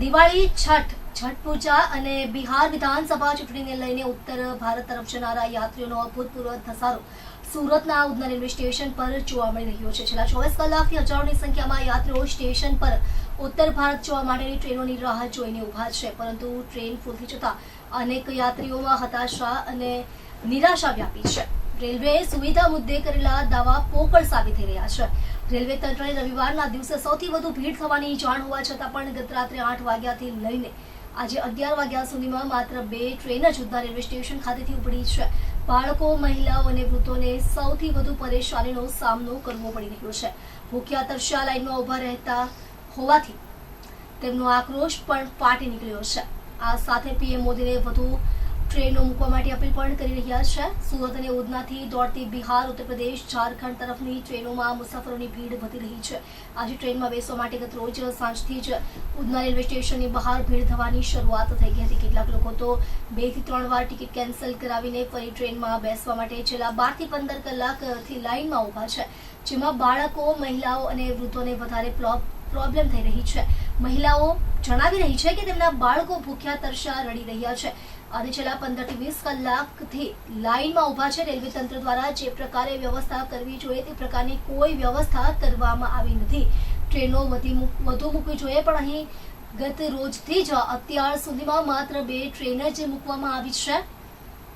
દિવાળી છઠ છઠ પૂજા અને બિહાર વિધાનસભા ચૂંટણીને લઈને ઉત્તર ભારત તરફ જનારા યાત્રીઓનો અભૂતપૂર્વ ધસારો સુરતના ઉધના રેલવે સ્ટેશન પર જોવા મળી રહ્યો છે. છેલ્લા ચોવીસ કલાકથી હજારોની સંખ્યામાં યાત્રીઓ સ્ટેશન પર ઉત્તર ભારત જોવા માટેની ટ્રેનોની રાહ જોઈને ઊભા છે. પરંતુ ટ્રેન ફૂલથી જતા અનેક યાત્રીઓમાં હતાશા અને નિરાશા વ્યાપી છે. રેલવે સુવિધા મુદ્દે કરેલા દાવા પોકળ સાબિત થઈ રહ્યા છે. રેલવે તંત્રને રવિવારના દિવસે સૌથી વધુ ભીડ થવાની જાણ હોવા છતાં પણ ગત રાત્રે આઠ વાગ્યાથી લઈને આજે અગિયાર વાગ્યા સુધીમાં માત્ર બે ટ્રેન જ ઉધના રેલવે સ્ટેશન ખાતેથી ઉપડી છે. બાળકો, મહિલાઓ અને વૃદ્ધોને સૌથી વધુ પરેશાનીનો સામનો કરવો પડી રહ્યો છે. ભૂખ્યા તરસ્યા લાઇનમાં ઊભા રહેતા હોવાથી તેમનો આક્રોશ પણ ફાટી નીકળ્યો છે. આ સાથે પીએમ મોદીને વધુ ટ્રેનો મૂકવા માટે અપીલ પણ કરી રહ્યા છે. સુરત અને ઉધનાથી દોડતી બિહાર ઉત્તર પ્રદેશ ઝારખંડ તરફની ટ્રેનોમાં મુસાફરોની ભીડ વધી રહી છે. આજે ટ્રેનમાં બેસવા માટે ગત રોજ સાંજથી જ ઉધના રેલવે સ્ટેશનની બહાર ભીડ થવાની શરૂઆત થઈ ગઈ હતી. કેટલાક લોકો તો બેથી ત્રણ વાર ટિકિટ કેન્સલ કરાવીને ફરી ટ્રેનમાં બેસવા માટે છેલ્લા બારથી પંદર કલાકથી લાઇનમાં ઊભા છે, જેમાં બાળકો, મહિલાઓ અને વૃદ્ધોને વધારે પ્લો- પ્રોબ્લેમ થઈ રહી છે. મહિલાઓ જણાવી રહી છે કે તેમના બાળકો ભૂખ્યા તરસ્યા રડી રહ્યા છે. અને છેલ્લા પંદરથી વીસ કલાકથી લાઇનમાં ઊભા છે. રેલવે તંત્ર દ્વારા જે પ્રકારે વ્યવસ્થા કરવી જોઈએ તે પ્રકારની કોઈ વ્યવસ્થા કરવામાં આવી નથી. ટ્રેનો વધી વધુ મૂકવી જોઈએ, પણ અહીં ગત રોજથી જ અત્યાર સુધીમાં માત્ર બે ટ્રેન જ મૂકવામાં આવી છે.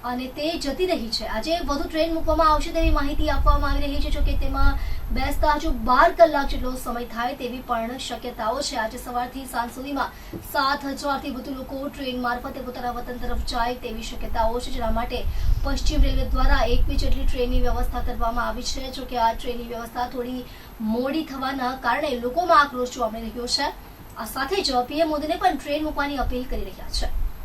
અને તે જતી રહી છે. આજે વધુ ટ્રેન મૂકવામાં આવશે તેવી માહિતી આપવામાં આવી રહી છે જોકે તેમાં બેસતા હજુ બાર કલાક જેટલો સમય થાય તેવી પણ શક્યતાઓ છે. આજે સવારથી સાંજ સુધીમાં સાત હજારથી વધુ લોકો ટ્રેન મારફતે પોતાના વતન તરફ જાય તેવી શક્યતાઓ છે, જેના માટે પશ્ચિમ રેલવે દ્વારા એકવી જેટલી ટ્રેનની વ્યવસ્થા કરવામાં આવી છે. જોકે આ ટ્રેનની વ્યવસ્થા થોડી મોડી થવાના કારણે લોકોમાં આક્રોશ જોવા મળી રહ્યો છે. આ સાથે જ પીએમ મોદીને પણ ટ્રેન મૂકવાની અપીલ કરી રહ્યા છે.